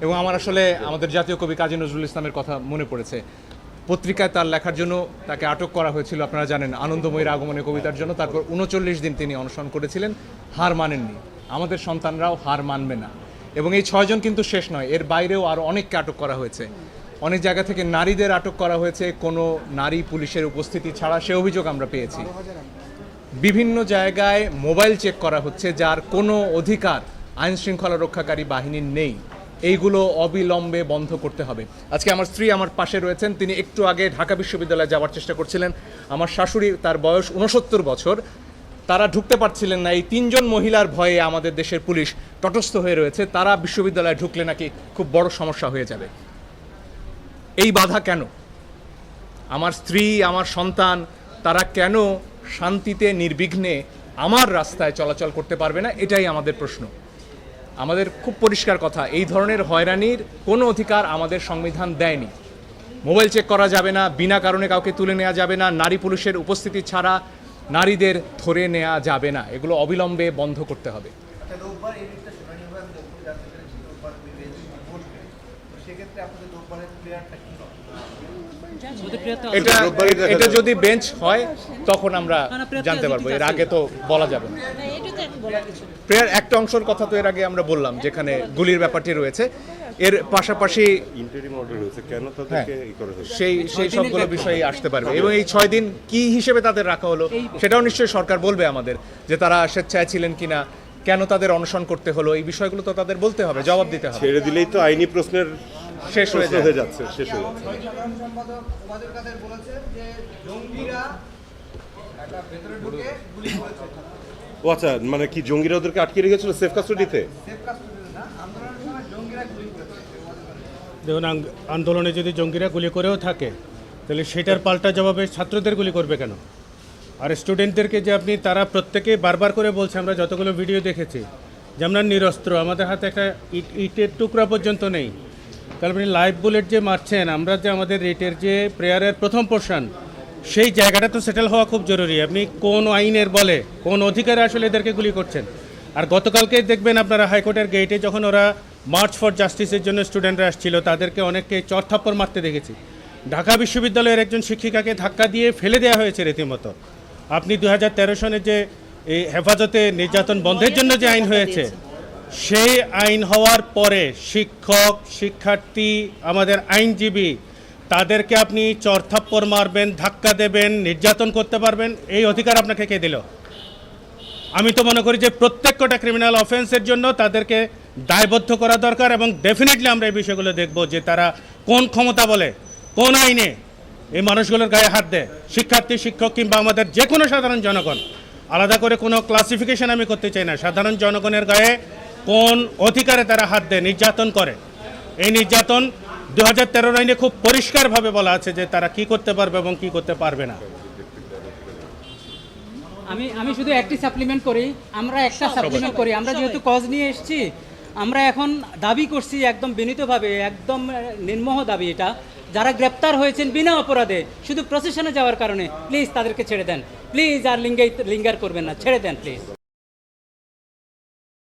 এবং আমার আসলে আমাদের জাতীয় কবি কাজী নজরুল ইসলামের কথা মনে পড়েছে। পত্রিকায় তার লেখার জন্য তাকে আটক করা হয়েছিল, আপনারা জানেন, আনন্দময়ীর আগমনে কবিতার জন্য। তারপর উনচল্লিশ দিন তিনি অনশন করেছিলেন, হার মানেননি। আমাদের সন্তানরাও হার মানবে না। এবং এই ছয়জন কিন্তু শেষ নয়, এর বাইরেও আরও অনেককে আটক করা হয়েছে। অনেক জায়গা থেকে নারীদের আটক করা হয়েছে, কোনো নারী পুলিশের উপস্থিতি ছাড়া সে অভিযোগ আমরা পেয়েছি। বিভিন্ন জায়গায় মোবাইল চেক করা হচ্ছে, যার কোনো অধিকার আইন শৃঙ্খলা রক্ষাকারী বাহিনীর নেই। এইগুলো অবিলম্বে বন্ধ করতে হবে। আজকে আমার স্ত্রী আমার পাশে রয়েছেন। তিনি একটু আগে ঢাকা বিশ্ববিদ্যালয়ে যাওয়ার চেষ্টা করছিলেন। আমার শাশুড়ি তার বয়স উনসত্তর বছর। তারা ঢুকতে পারছিলেন না। এই তিনজন মহিলার ভয়ে আমাদের দেশের পুলিশ তটস্থ হয়ে রয়েছে। তারা বিশ্ববিদ্যালয়ে ঢুকলে নাকি খুব বড় সমস্যা হয়ে যাবে। এই বাধা কেন? আমার স্ত্রী, আমার সন্তান, তারা কেন শান্তিতে, নির্বিঘ্নে আমার রাস্তায় চলাচল করতে পারবে না? এটাই আমাদের প্রশ্ন। আমাদের খুব পরিষ্কার কথা এই ধরনের হয়রানির কোনো অধিকার আমাদের সংবিধান দেয়নি। মোবাইল চেক করা যাবে না বিনা কারণে কাউকে তুলে নেওয়া যাবে না নারী পুরুষের উপস্থিতি ছাড়া নারীদের ধরে নেওয়া যাবে না। এগুলো অবিলম্বে বন্ধ করতে হবে। আচ্ছা এটা এটা যদি বেঞ্চ হয় তখন আমরা জানতে পারব। এর আগে তো বলা যাবে না। প্রেয়ার একটা অংশের কথা তো এর আগে আমরা বললাম যেখানে গুলির ব্যাপারটি রয়েছে। এর পাশাপাশি ইন্টারিম অর্ডার হয়েছে কেন তাদেরকে ই করা হয়েছে? সেই সেই সবগুলো বিষয়ে আসতে পারবে। এবং এই ছয় দিন কি হিসেবে তাদের রাখা হলো সেটাও নিশ্চয়ই সরকার বলবে আমাদের যে তারা স্বেচ্ছায় ছিলেন কিনা কেন তাদের অনশন করতে হলো এই বিষয়গুলো তো তাদের বলতে হবে জবাব দিতে হবে। ছেড়ে দিলেই তো আইনি প্রশ্নের শেষ হয়ে যাচ্ছে শেষ হয়ে যাচ্ছে। বলেছেন যে জঙ্গিরা একটা ভেতরে ঢুকে গুলি করেছে। ও আচ্ছা মানে কি জঙ্গিরা ওদেরকে আটকে রেখেছিল সেফ কাস্টডিতে সেফ কাস্টডিতে না আন্দোলনের সময় জঙ্গিরা গুলি করেছে ওবায়দুল কাদের। দেখুন আন্দোলনে যদি জঙ্গিরা গুলি করেও থাকে তাহলে সেটার পাল্টা জবাবে ছাত্রদের গুলি করবে কেন? আর স্টুডেন্টদেরকে যে আপনি তারা প্রত্যেকে বারবার করে বলছে আমরা যতগুলো ভিডিও দেখেছি যে আমরা নিরস্ত্র আমাদের হাতে একটা ইট ইটের টুকরা পর্যন্ত নেই। তাহলে আপনি লাইভ বুলেট যে মারছেন আমরা যে আমাদের রিটের যে প্রেয়ারের প্রথম পোর্শন সেই জায়গাটা তো সেটেল হওয়া খুব জরুরি। আপনি কোন আইনের বলে, কোন অধিকারে আসলে এদেরকে গুলি করছেন? আর গতকালকে দেখবেন আপনারা হাইকোর্টের গেটে যখন ওরা মার্চ ফর জাস্টিসের জন্য স্টুডেন্টরা আসছিল, তাদেরকে অনেককে চরথাপ্পড় মারতে দেখেছি। ঢাকা বিশ্ববিদ্যালয়ের একজন শিক্ষিকাকে ধাক্কা দিয়ে ফেলে দেওয়া হয়েছে রীতিমতো। আপনি দু হাজার তেরো সনে যে এই হেফাজতে নির্যাতন বন্ধের জন্য যে আইন হয়েছে, সেই আইন হওয়ার পরে শিক্ষক, শিক্ষার্থী, আমাদের আইনজীবী তাদেরকে আপনি চরথাপ্পড় মারবেন, ধাক্কা দেবেন, নির্যাতন করতে পারবেন, এই অধিকার আপনাকে কে দিল? আমি তো মনে করি যে প্রত্যেকটা ক্রিমিনাল অফেন্সের জন্য তাদেরকে দায়বদ্ধ করা দরকার এবং ডেফিনেটলি আমরা এই বিষয়গুলো দেখব যে তারা কোন ক্ষমতা বলে, কোন আইনে এই মানুষগুলোর গায়ে হাত দেয়, শিক্ষার্থী, শিক্ষক কিংবা আমাদের যে কোনো সাধারণ জনগণ। আলাদা করে কোনো ক্লাসিফিকেশন আমি করতে চাই না। সাধারণ জনগণের গায়ে কোন অধিকারে তারা হাত দেয়, নির্যাতন করে। এই নির্যাতন দু হাজার তেরো আইনে খুব পরিষ্কারভাবে বলা আছে যে তারা কি করতে পারবে এবং কি করতে পারবে না। আমি আমি শুধু একটি সাপ্লিমেন্ট করি আমরা একটা সাপ্লিমেন্ট করি আমরা যেহেতু কজ নিয়ে এসেছি আমরা এখন দাবি করছি একদম বিনীতভাবে একদম নির্মোহ দাবি এটা। যারা গ্রেপ্তার হয়েছেন বিনা অপরাধে শুধু প্রসেশনে যাওয়ার কারণে প্লিজ তাদেরকে ছেড়ে দেন। প্লিজ আর লিঙ্গাই লিঙ্গার করবেন না ছেড়ে দেন প্লিজ